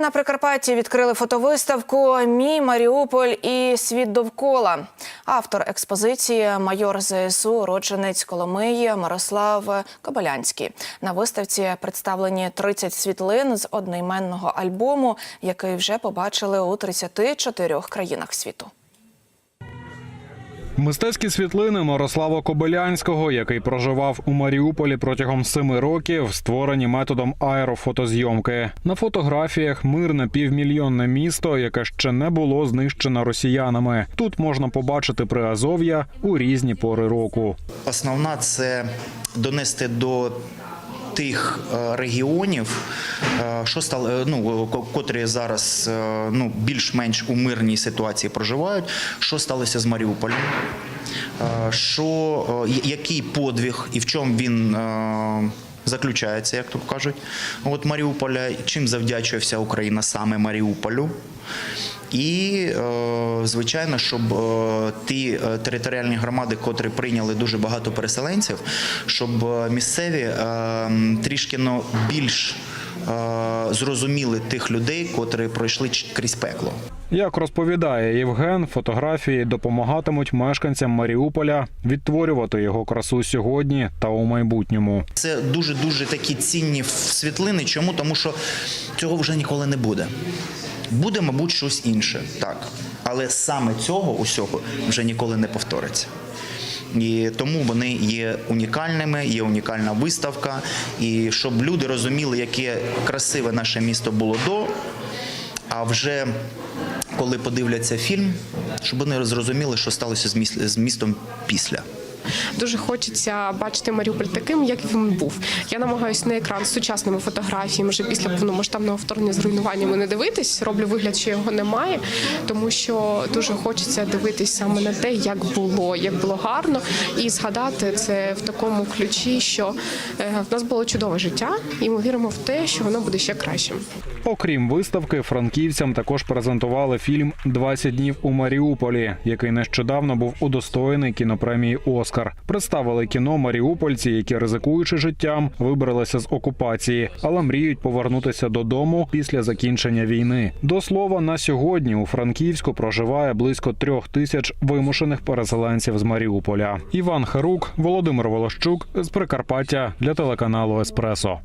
На Прикарпатті відкрили фотовиставку Мій Маріуполь і світ довкола. Автор експозиції майор ЗСУ, родженець Коломиї Мирослав Кобилянський. На виставці представлені 30 світлин з одноіменного альбому, який вже побачили у 34 країнах світу. Мистецькі світлини Мирослава Кобилянського, який проживав у Маріуполі протягом семи років, створені методом аерофотозйомки. На фотографіях мирне півмільйонне місто, яке ще не було знищено росіянами. Тут можна побачити Приазов'я у різні пори року. Основна це донести до тих е, регіонів, е, що стало, е, ну, котрі зараз ну, більш-менш у мирній ситуації проживають, що сталося з Маріуполем, що, який подвиг і в чому він. Заключається, як тут кажуть, от Маріуполя, чим завдячує вся Україна саме Маріуполю. І, е, звичайно, щоб е, ті е, територіальні громади, котрі прийняли дуже багато переселенців, щоб місцеві трішки ну, більш зрозуміли тих людей, котрі пройшли крізь пекло. Як розповідає Євген, фотографії допомагатимуть мешканцям Маріуполя відтворювати його красу сьогодні та у майбутньому. Це дуже дуже такі цінні світлини. Чому? Тому що цього вже ніколи не буде. Буде, мабуть, щось інше, так. Але саме цього усього вже ніколи не повториться. І тому вони є унікальними, є унікальна виставка. І щоб люди розуміли, яке красиве наше місто було до, а вже коли подивляться фільм, щоб вони зрозуміли, що сталося з містом після. Дуже хочеться бачити Маріуполь таким, як він був. Я намагаюся на екран з сучасними фотографіями вже після повномасштабного вторгнення з руйнуваннями не дивитись. Роблю вигляд, що його немає, тому що дуже хочеться дивитись саме на те, як було, як було гарно, і згадати це в такому ключі, що е, в нас було чудове життя, і ми віримо в те, що воно буде ще кращим. Окрім виставки, франківцям також презентували фільм «20 днів у Маріуполі, який нещодавно був удостоєний кінопремії Оскар. Представили кіно маріупольці, які ризикуючи життям, вибралися з окупації, але мріють повернутися додому після закінчення війни. До слова, на сьогодні у Франківську проживає близько трьох тисяч вимушених переселенців з Маріуполя. Іван Харук, Володимир Волощук з Прикарпаття для телеканалу Еспресо.